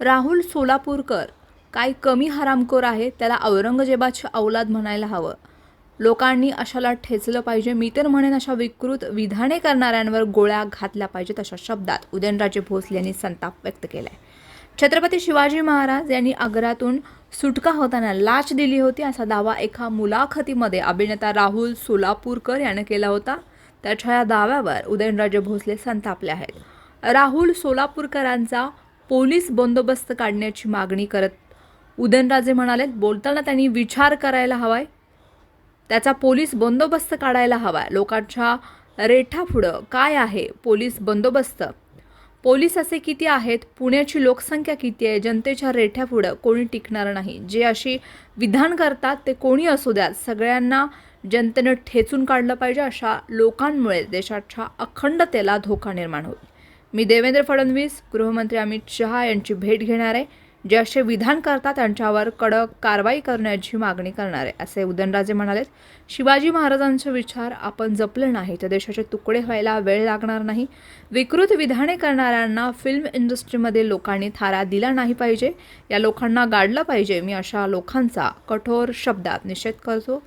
राहुल सोलापूरकर काय कमी हरामखोर आहे त्याला औरंगजेबाची औलाद म्हणायला हवं. लोकांनी अशाला ठेचलं पाहिजे. मी तर म्हणेन अशा विकृत विधाने करणाऱ्यांवर गोळ्या घातल्या पाहिजेत अशा शब्दात उदयनराजे भोसले यांनी संताप व्यक्त केला आहे छत्रपती शिवाजी महाराज यांनी आग्र्यातून सुटका होताना लाच दिली होती असा दावा एका मुलाखतीमध्ये अभिनेता राहुल सोलापूरकर यानं केला होता. त्याच्या या दाव्यावर उदयनराजे भोसले संतापले आहेत. राहुल सोलापूरकरांचा पोलीस बंदोबस्त काढण्याची मागणी करत उदयनराजे म्हणाले बोलताना त्यांनी विचार करायला हवाय. त्याचा पोलीस बंदोबस्त काढायला हवा लोकांच्या रेठापुढं काय आहे पोलीस बंदोबस्त? पोलीस असे किती आहेत? पुण्याची लोकसंख्या किती आहे? जनतेच्या रेठ्यापुढं कोणी टिकणार नाही? जे अशी विधान करतात ते कोणी असू द्यात? सगळ्यांना जनतेनं ठेचून काढलं पाहिजे अशा लोकांमुळे देशाच्या अखंडतेला धोका निर्माण होईल. मी देवेंद्र फडणवीस गृहमंत्री अमित शहा यांची भेट घेणार आहे जे असे विधान करतात त्यांच्यावर कडक कारवाई करण्याची मागणी करणार आहे असे उदयनराजे म्हणाले शिवाजी महाराजांचे विचार आपण जपले नाही तर देशाचे तुकडे व्हायला वेळ लागणार नाही. विकृत विधाने करणाऱ्यांना फिल्म इंडस्ट्रीमध्ये लोकांनी थारा दिला नाही पाहिजे या लोकांना गाडलं पाहिजे मी अशा लोकांचा कठोर शब्दात निषेध करतो.